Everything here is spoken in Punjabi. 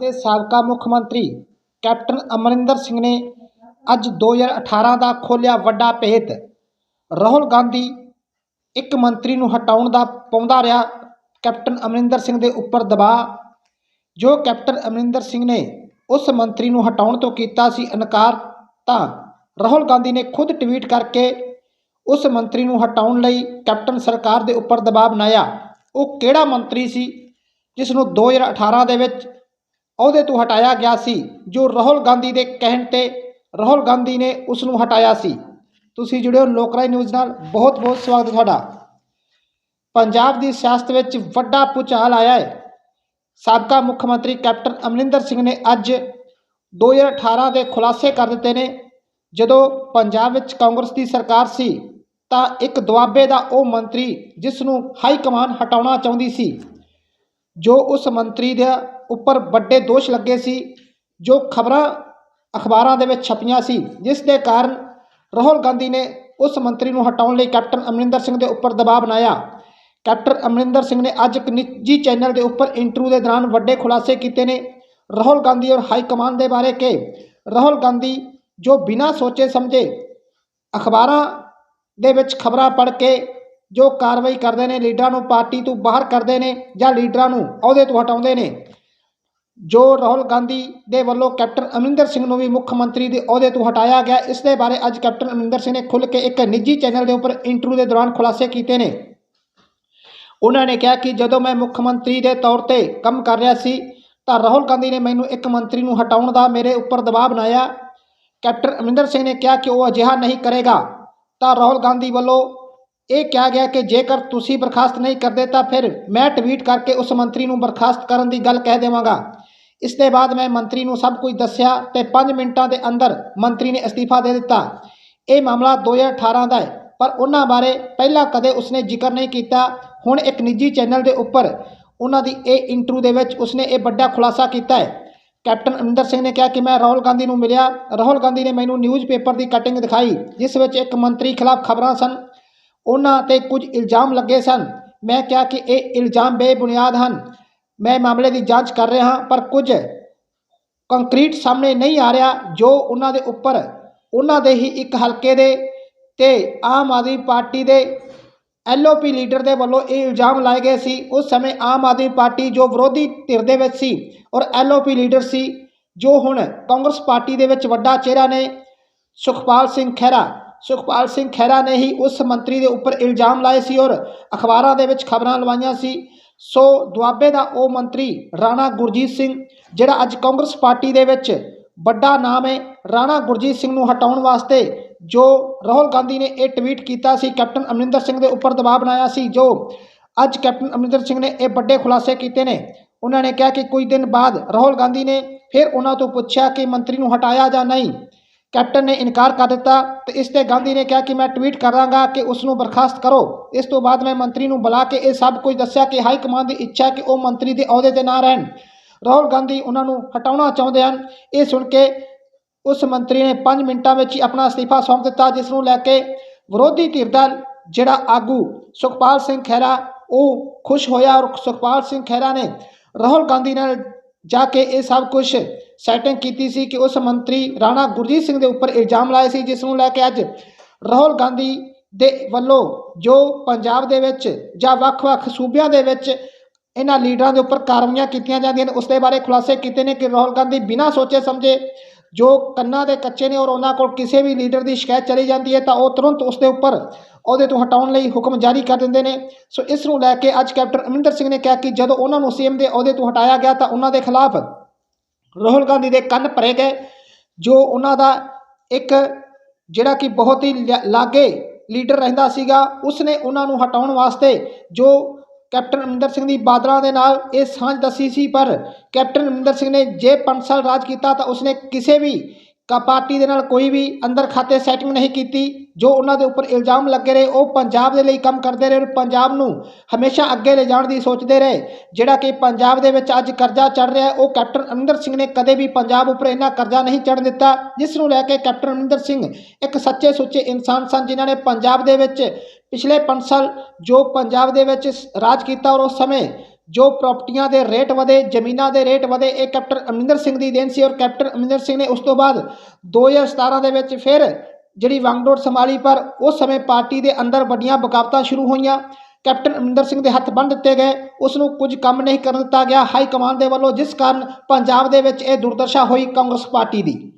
ਦੇ ਸਾਬਕਾ ਮੁੱਖ ਮੰਤਰੀ ਕੈਪਟਨ ਅਮਰਿੰਦਰ ਸਿੰਘ ਨੇ ਅੱਜ 2018 ਦਾ ਖੋਲ੍ਹਿਆ ਵੱਡਾ ਭੇਤ। ਰਾਹੁਲ ਗਾਂਧੀ ਇੱਕ ਮੰਤਰੀ ਨੂੰ ਹਟਾਉਣ ਦਾ ਪਾਉਂਦਾ ਰਿਹਾ ਕੈਪਟਨ ਅਮਰਿੰਦਰ ਸਿੰਘ ਦੇ ਉੱਪਰ ਦਬਾਅ। ਜੋ ਕੈਪਟਨ ਅਮਰਿੰਦਰ ਸਿੰਘ ਨੇ ਉਸ ਮੰਤਰੀ ਨੂੰ ਹਟਾਉਣ ਤੋਂ ਕੀਤਾ ਸੀ ਇਨਕਾਰ, ਤਾਂ ਰਾਹੁਲ ਗਾਂਧੀ ਨੇ ਖੁਦ ਟਵੀਟ ਕਰਕੇ ਉਸ ਮੰਤਰੀ ਨੂੰ ਹਟਾਉਣ ਲਈ ਕੈਪਟਨ ਸਰਕਾਰ ਦੇ ਉੱਪਰ ਦਬਾਅ ਬਣਾਇਆ। ਉਹ ਕਿਹੜਾ ਮੰਤਰੀ ਸੀ, ਜਿਸ ਨੂੰ 2018 ਦੇ ਵਿੱਚ ਅਹੁਦੇ ਤੋਂ ਹਟਾਇਆ ਗਿਆ ਸੀ, ਜੋ ਰਾਹੁਲ ਗਾਂਧੀ ਦੇ ਕਹਿਣ ਤੇ ਰਾਹੁਲ ਗਾਂਧੀ ਨੇ ਉਸ ਨੂੰ ਹਟਾਇਆ ਸੀ। ਤੁਸੀਂ ਜੁੜਿਓ ਲੋਕਰਾਈ ਨਿਊਜ਼ ਨਾਲ। ਬਹੁਤ ਬਹੁਤ ਸਵਾਗਤ ਹੈ ਤੁਹਾਡਾ। ਪੰਜਾਬ ਦੀ ਸਿਆਸਤ ਵਿੱਚ ਵੱਡਾ ਭੁਚਾਲ ਆਇਆ ਹੈ। ਸਾਬਕਾ ਮੁੱਖ ਮੰਤਰੀ ਕੈਪਟਨ ਅਮਰਿੰਦਰ ਸਿੰਘ ਨੇ ਅੱਜ 2018 ਦੇ ਖੁਲਾਸੇ ਕਰ ਦਿੱਤੇ ਨੇ। ਜਦੋਂ ਪੰਜਾਬ ਵਿੱਚ ਕਾਂਗਰਸ ਦੀ ਸਰਕਾਰ ਸੀ, ਤਾਂ ਇੱਕ ਦੁਆਬੇ ਦਾ ਉਹ ਮੰਤਰੀ ਜਿਸ ਨੂੰ ਹਾਈ ਕਮਾਨ ਹਟਾਉਣਾ ਚਾਹੁੰਦੀ ਸੀ, ਜੋ ਉਸ ਮੰਤਰੀ ਦਾ ਉੱਪਰ ਵੱਡੇ ਦੋਸ਼ ਲੱਗੇ ਸੀ, ਜੋ ਖਬਰਾਂ ਅਖਬਾਰਾਂ ਦੇ ਵਿੱਚ ਛਪੀਆਂ ਸੀ, ਜਿਸ ਦੇ ਕਾਰਨ ਰਾਹੁਲ ਗਾਂਧੀ ਨੇ ਉਸ ਮੰਤਰੀ ਨੂੰ ਹਟਾਉਣ ਲਈ ਕੈਪਟਨ ਅਮਰਿੰਦਰ ਸਿੰਘ ਦੇ ਉੱਪਰ ਦਬਾਅ ਬਣਾਇਆ। ਕੈਪਟਨ ਅਮਰਿੰਦਰ ਸਿੰਘ ਨੇ ਅੱਜ ਇੱਕ ਨਿੱਜੀ ਚੈਨਲ ਦੇ ਉੱਪਰ ਇੰਟਰਵਿਊ ਦੇ ਦੌਰਾਨ ਵੱਡੇ ਖੁਲਾਸੇ ਕੀਤੇ ਨੇ, ਰਾਹੁਲ ਗਾਂਧੀ ਔਰ ਹਾਈ ਕਮਾਨ ਦੇ ਬਾਰੇ ਕਿ ਰਾਹੁਲ ਗਾਂਧੀ ਜੋ ਬਿਨਾਂ ਸੋਚੇ ਸਮਝੇ ਅਖਬਾਰਾਂ ਦੇ ਵਿੱਚ ਖਬਰਾਂ ਪੜ੍ਹ ਕੇ ਜੋ ਕਾਰਵਾਈ ਕਰਦੇ ਨੇ, ਲੀਡਰਾਂ ਨੂੰ ਪਾਰਟੀ ਤੋਂ ਬਾਹਰ ਕਰਦੇ ਨੇ ਜਾਂ ਲੀਡਰਾਂ ਨੂੰ ਅਹੁਦੇ ਤੋਂ ਹਟਾਉਂਦੇ ਨੇ ਜੋ ਰਾਹੁਲ ਗਾਂਧੀ ਦੇ ਵੱਲੋਂ ਕੈਪਟਨ ਅਮਰਿੰਦਰ ਸਿੰਘ ਨੂੰ ਵੀ ਮੁੱਖ ਮੰਤਰੀ ਦੇ ਅਹੁਦੇ ਤੋਂ ਹਟਾਇਆ ਗਿਆ, ਇਸ ਦੇ ਬਾਰੇ ਅੱਜ ਕੈਪਟਨ ਅਮਰਿੰਦਰ ਸਿੰਘ ਨੇ ਖੁੱਲ੍ਹ ਕੇ ਇੱਕ ਨਿੱਜੀ ਚੈਨਲ ਦੇ ਉੱਪਰ ਇੰਟਰਵਿਊ ਦੇ ਦੌਰਾਨ ਖੁਲਾਸੇ ਕੀਤੇ ਨੇ। ਉਹਨਾਂ ਨੇ ਕਿਹਾ ਕਿ ਜਦੋਂ ਮੈਂ ਮੁੱਖ ਮੰਤਰੀ ਦੇ ਤੌਰ ਤੇ ਕੰਮ ਕਰ ਰਿਹਾ ਸੀ, ਤਾਂ ਰਾਹੁਲ ਗਾਂਧੀ ਨੇ ਮੈਨੂੰ ਇੱਕ ਮੰਤਰੀ ਨੂੰ ਹਟਾਉਣ ਦਾ ਮੇਰੇ ਉੱਪਰ ਦਬਾਅ ਬਣਾਇਆ। ਕੈਪਟਨ ਅਮਰਿੰਦਰ ਸਿੰਘ ਨੇ ਕਿਹਾ ਕਿ ਉਹ ਅਜਿਹਾ ਨਹੀਂ ਕਰੇਗਾ। ਤਾਂ ਰਾਹੁਲ ਗਾਂਧੀ ਵੱਲੋਂ ਇਹ ਕਿਹਾ ਗਿਆ ਕਿ ਜੇਕਰ ਤੁਸੀਂ ਬਰਖਾਸਤ ਨਹੀਂ ਕਰਦੇ ਤਾਂ ਫਿਰ ਮੈਂ ਟਵੀਟ ਕਰਕੇ ਉਸ ਮੰਤਰੀ ਨੂੰ ਬਰਖਾਸਤ ਕਰਨ ਦੀ ਗੱਲ ਕਹਿ ਦੇਵਾਂਗਾ। ਇਸ ਦੇ ਬਾਅਦ ਮੈਂ ਮੰਤਰੀ ਨੂੰ ਸਭ ਕੁਝ ਦੱਸਿਆ ਤੇ 5 ਮਿੰਟਾਂ ਦੇ ਅੰਦਰ ਮੰਤਰੀ ਨੇ ਅਸਤੀਫਾ ਦੇ ਦਿੱਤਾ। ਇਹ ਮਾਮਲਾ 2018 ਦਾ ਹੈ, ਪਰ ਉਹਨਾਂ ਬਾਰੇ ਪਹਿਲਾਂ ਕਦੇ ਉਸਨੇ ਜ਼ਿਕਰ ਨਹੀਂ ਕੀਤਾ। ਹੁਣ ਇੱਕ ਨਿੱਜੀ ਚੈਨਲ ਦੇ ਉੱਪਰ ਉਹਨਾਂ ਦੀ ਇਹ ਇੰਟਰਵਿਊ ਦੇ ਵਿੱਚ ਉਸਨੇ ਇਹ ਵੱਡਾ ਖੁਲਾਸਾ ਕੀਤਾ ਹੈ। ਕੈਪਟਨ ਅਮਰਿੰਦਰ ਸਿੰਘ ਨੇ ਕਿਹਾ ਕਿ ਮੈਂ ਰਾਹੁਲ ਗਾਂਧੀ ਨੂੰ ਮਿਲਿਆ। ਰਾਹੁਲ ਗਾਂਧੀ ਨੇ ਮੈਨੂੰ ਨਿਊਜ਼ਪੇਪਰ ਦੀ ਕਟਿੰਗ ਦਿਖਾਈ, ਜਿਸ ਵਿੱਚ ਇੱਕ ਮੰਤਰੀ ਖਿਲਾਫ ਖਬਰਾਂ ਸਨ। ਉਹਨਾਂ ਤੇ ਕੁਝ ਇਲਜ਼ਾਮ ਲੱਗੇ ਸਨ। ਮੈਂ ਕਿਹਾ ਕਿ ਇਹ ਇਲਜ਼ਾਮ ਬੇਬੁਨਿਆਦ ਹਨ। ਮੈਂ ਮਾਮਲੇ ਦੀ ਜਾਂਚ ਕਰ ਰਿਹਾ ਹਾਂ, ਪਰ ਕੁਝ ਕੰਕਰੀਟ ਸਾਹਮਣੇ ਨਹੀਂ ਆ ਰਿਹਾ ਜੋ ਉਹਨਾਂ ਦੇ ਉੱਪਰ, ਉਹਨਾਂ ਦੇ ਹੀ ਇੱਕ ਹਲਕੇ ਦੇ ਤੇ ਆਮ ਆਦਮੀ ਪਾਰਟੀ ਦੇ ਐਲਓਪੀ ਲੀਡਰ ਦੇ ਵੱਲੋਂ ਇਹ ਇਲਜ਼ਾਮ ਲਾਏ ਗਏ ਸੀ। ਉਸ ਸਮੇਂ ਆਮ ਆਦਮੀ ਪਾਰਟੀ ਜੋ ਵਿਰੋਧੀ ਧਿਰ ਦੇ ਵਿੱਚ ਸੀ ਔਰ ਐਲਓਪੀ ਲੀਡਰ ਸੀ, ਜੋ ਹੁਣ ਕਾਂਗਰਸ ਪਾਰਟੀ ਦੇ ਵਿੱਚ ਵੱਡਾ ਚਿਹਰਾ ਨੇ, ਸੁਖਪਾਲ ਸਿੰਘ ਖਹਿਰਾ। ਸੁਖਪਾਲ ਸਿੰਘ ਖਹਿਰਾ ਨੇ ਹੀ ਉਸ ਮੰਤਰੀ ਦੇ ਉੱਪਰ ਇਲਜ਼ਾਮ ਲਾਏ ਸੀ ਔਰ ਅਖਬਾਰਾਂ ਦੇ ਵਿੱਚ ਖਬਰਾਂ ਲਵਾਈਆਂ ਸੀ। ਸੋ ਦੁਆਬੇ ਦਾ ਉਹ ਮੰਤਰੀ ਰਾਣਾ ਗੁਰਜੀਤ ਸਿੰਘ, ਜਿਹੜਾ ਅੱਜ ਕਾਂਗਰਸ ਪਾਰਟੀ ਦੇ ਵਿੱਚ ਵੱਡਾ ਨਾਮ ਹੈ, ਰਾਣਾ ਗੁਰਜੀਤ ਸਿੰਘ ਨੂੰ ਹਟਾਉਣ ਵਾਸਤੇ ਜੋ ਰਾਹੁਲ ਗਾਂਧੀ ਨੇ ਇਹ ਟਵੀਟ ਕੀਤਾ ਸੀ, ਕੈਪਟਨ ਅਮਰਿੰਦਰ ਸਿੰਘ ਦੇ ਉੱਪਰ ਦਬਾਅ ਬਣਾਇਆ ਸੀ, ਜੋ ਅੱਜ ਕੈਪਟਨ ਅਮਰਿੰਦਰ ਸਿੰਘ ਨੇ ਇਹ ਵੱਡੇ ਖੁਲਾਸੇ ਕੀਤੇ ਨੇ। ਉਹਨਾਂ ਨੇ ਕਿਹਾ ਕਿ ਕੁਝ ਦਿਨ ਬਾਅਦ ਰਾਹੁਲ ਗਾਂਧੀ ਨੇ ਫਿਰ ਉਹਨਾਂ ਤੋਂ ਪੁੱਛਿਆ ਕਿ ਮੰਤਰੀ ਨੂੰ ਹਟਾਇਆ ਜਾਂ ਨਹੀਂ। ਕੈਪਟਨ ਨੇ ਇਨਕਾਰ ਕਰ ਦਿੱਤਾ ਤੇ ਇਸ ਤੇ ਗਾਂਧੀ ਨੇ ਕਿਹਾ ਕਿ ਮੈਂ ਟਵੀਟ ਕਰਾਂਗਾ ਕਿ ਉਸ ਨੂੰ ਬਰਖਾਸਤ ਕਰੋ। ਇਸ ਤੋਂ ਬਾਅਦ ਮੈਂ ਮੰਤਰੀ ਨੂੰ ਬੁਲਾ ਕੇ ਇਹ ਸਭ ਕੁਝ ਦੱਸਿਆ ਕਿ ਹਾਈ ਕਮਾਂਡ ਦੀ ਇੱਛਾ ਕਿ ਉਹ ਮੰਤਰੀ ਦੇ ਅਹੁਦੇ ਤੇ ਨਾ ਰਹਿਣ। ਰਾਹੁਲ ਗਾਂਧੀ ਉਹਨਾਂ ਨੂੰ ਹਟਾਉਣਾ ਚਾਹੁੰਦੇ ਹਨ। ਇਹ ਸੁਣ ਕੇ ਉਸ ਮੰਤਰੀ ਨੇ 5 ਮਿੰਟਾਂ ਵਿੱਚ ਹੀ ਆਪਣਾ ਅਸਤੀਫਾ ਸੌਂਪ ਦਿੱਤਾ, ਜਿਸ ਨੂੰ ਲੈ ਕੇ ਵਿਰੋਧੀ ਧਿਰ ਦਾ ਜਿਹੜਾ ਆਗੂ ਸੁਖਪਾਲ ਸਿੰਘ ਖਹਿਰਾ, ਉਹ ਖੁਸ਼ ਹੋਇਆ ਔਰ ਸੁਖਪਾਲ ਸਿੰਘ ਖਹਿਰਾ ਨੇ ਰਾਹੁਲ ਗਾਂਧੀ ਨਾਲ ਜਾ ਕੇ ਇਹ ਸਭ ਕੁਝ ਸੈਟਿੰਗ ਕੀਤੀ ਸੀ ਕਿ ਉਸ ਮੰਤਰੀ ਰਾਣਾ ਗੁਰਜੀਤ ਸਿੰਘ ਦੇ ਉੱਪਰ ਇਲਜ਼ਾਮ ਲਾਏ ਸੀ, ਜਿਸ ਨੂੰ ਲੈ ਕੇ ਅੱਜ ਰਾਹੁਲ ਗਾਂਧੀ ਦੇ ਵੱਲੋਂ ਜੋ ਪੰਜਾਬ ਦੇ ਵਿੱਚ ਜਾਂ ਵੱਖ-ਵੱਖ ਸੂਬਿਆਂ ਦੇ ਵਿੱਚ ਇਹਨਾਂ ਲੀਡਰਾਂ ਦੇ ਉੱਪਰ ਕਾਰਵਾਈਆਂ ਕੀਤੀਆਂ ਜਾਂਦੀਆਂ ਨੇ, ਉਸ ਦੇ ਬਾਰੇ ਖੁਲਾਸੇ ਕੀਤੇ ਨੇ ਕਿ ਰਾਹੁਲ ਗਾਂਧੀ ਬਿਨਾਂ ਸੋਚੇ ਸਮਝੇ ਜੋ ਕੰਨਾਂ ਦੇ ਕੱਚੇ ਨੇ ਔਰ ਉਹਨਾਂ ਕੋਲ ਕਿਸੇ ਵੀ ਲੀਡਰ ਦੀ ਸ਼ਿਕਾਇਤ ਚਲੀ ਜਾਂਦੀ ਹੈ, ਤਾਂ ਉਹ ਤੁਰੰਤ ਉਸ ਦੇ ਉੱਪਰ ਅਹੁਦੇ ਤੋਂ ਹਟਾਉਣ ਲਈ ਹੁਕਮ ਜਾਰੀ ਕਰ ਦਿੰਦੇ ਨੇ। ਸੋ ਇਸ ਨੂੰ ਲੈ ਕੇ ਅੱਜ ਕੈਪਟਨ ਅਮਰਿੰਦਰ ਸਿੰਘ ਨੇ ਕਿਹਾ ਕਿ ਜਦੋਂ ਉਹਨਾਂ ਨੂੰ ਸੀਐਮ ਦੇ ਅਹੁਦੇ ਤੋਂ ਹਟਾਇਆ ਗਿਆ ਤਾਂ ਉਹਨਾਂ ਦੇ ਖਿਲਾਫ ਰਾਹੁਲ ਗਾਂਧੀ ਦੇ ਕੰਨ ਭਰੇ ਗਏ, ਜੋ ਉਹਨਾਂ ਦਾ ਇੱਕ ਜਿਹੜਾ ਕਿ ਬਹੁਤ ਹੀ ਲ- ਲਾਗੇ ਲੀਡਰ ਰਹਿੰਦਾ ਸੀਗਾ, ਉਸਨੇ ਉਹਨਾਂ ਨੂੰ ਹਟਾਉਣ ਵਾਸਤੇ ਜੋ ਕੈਪਟਨ ਅਮਰਿੰਦਰ ਸਿੰਘ ਦੀ ਬਾਦਲਾਂ ਦੇ ਨਾਲ ਇਹ ਸਾਂਝ ਦੱਸੀ ਸੀ, ਪਰ ਕੈਪਟਨ ਅਮਰਿੰਦਰ ਸਿੰਘ ਨੇ ਜੇ 5 ਸਾਲ ਰਾਜ ਕੀਤਾ ਤਾਂ ਉਸਨੇ ਕਿਸੇ ਵੀ ਕਾ, ਪਾਰਟੀ ਦੇ ਨਾਲ ਕੋਈ ਵੀ ਅੰਦਰ ਖਾਤੇ ਸੈਟਿੰਗ ਨਹੀਂ ਕੀਤੀ। ਜੋ ਉਹਨਾਂ ਦੇ ਉੱਪਰ ਇਲਜ਼ਾਮ ਲੱਗੇ ਰਹੇ, ਉਹ ਪੰਜਾਬ ਦੇ ਲਈ ਕੰਮ ਕਰਦੇ ਰਹੇ ਔਰ ਪੰਜਾਬ ਨੂੰ ਹਮੇਸ਼ਾ ਅੱਗੇ ਲੈ ਜਾਣ ਦੀ ਸੋਚਦੇ ਰਹੇ। ਜਿਹੜਾ ਕਿ ਪੰਜਾਬ ਦੇ ਵਿੱਚ ਅੱਜ ਕਰਜ਼ਾ ਚੜ ਰਿਹਾ ਉਹ ਕੈਪਟਨ ਅਮਰਿੰਦਰ ਸਿੰਘ ਨੇ ਕਦੇ ਵੀ ਪੰਜਾਬ ਉੱਪਰ ਇੰਨਾ ਕਰਜ਼ਾ ਨਹੀਂ ਚੜ੍ਹਨ ਦਿੱਤਾ, ਜਿਸ ਨੂੰ ਲੈ ਕੇ ਕੈਪਟਨ ਅਮਰਿੰਦਰ ਸਿੰਘ ਇੱਕ ਸੱਚੇ ਸੁੱਚੇ ਇਨਸਾਨ ਸਨ, ਜਿਨ੍ਹਾਂ ਨੇ ਪੰਜਾਬ ਦੇ ਵਿੱਚ ਪਿਛਲੇ 5 ਸਾਲ ਜੋ ਪੰਜਾਬ ਦੇ ਵਿੱਚ ਰਾਜ ਕੀਤਾ ਔਰ ਉਸ ਸਮੇਂ ਜੋ ਪ੍ਰਾਪਰਟੀਆਂ ਦੇ ਰੇਟ ਵਧੇ, ਜ਼ਮੀਨਾਂ ਦੇ ਰੇਟ ਵਧੇ, ਇਹ ਕੈਪਟਨ ਅਮਰਿੰਦਰ ਸਿੰਘ ਦੀ ਦੇਣ ਸੀ ਔਰ ਕੈਪਟਨ ਅਮਰਿੰਦਰ ਸਿੰਘ ਨੇ ਉਸ ਤੋਂ ਬਾਅਦ 2017 ਦੇ ਵਿੱਚ ਫਿਰ ਜਿਹੜੀ ਵਾਂਗਡੋਰ ਸੰਭਾਲੀ, ਪਰ ਉਸ ਸਮੇਂ ਪਾਰਟੀ ਦੇ ਅੰਦਰ ਵੱਡੀਆਂ ਬਗਾਵਤਾਂ ਸ਼ੁਰੂ ਹੋਈਆਂ। ਕੈਪਟਨ ਅਮਰਿੰਦਰ ਸਿੰਘ ਦੇ ਹੱਥ ਬੰਨ੍ਹ ਦਿੱਤੇ ਗਏ। ਉਸ ਨੂੰ ਕੁਝ ਕੰਮ ਨਹੀਂ ਕਰਨ ਦਿੱਤਾ ਗਿਆ। ਹਾਈ ਕਮਾਂਡ ਦੇ ਵੱਲੋਂ ਜਿਸ ਕਾਰਨ ਪੰਜਾਬ ਦੇ ਵਿੱਚ ਇਹ ਦੁਰਦਸ਼ਾ ਹੋਈ ਕਾਂਗਰਸ ਪਾਰਟੀ ਦੀ।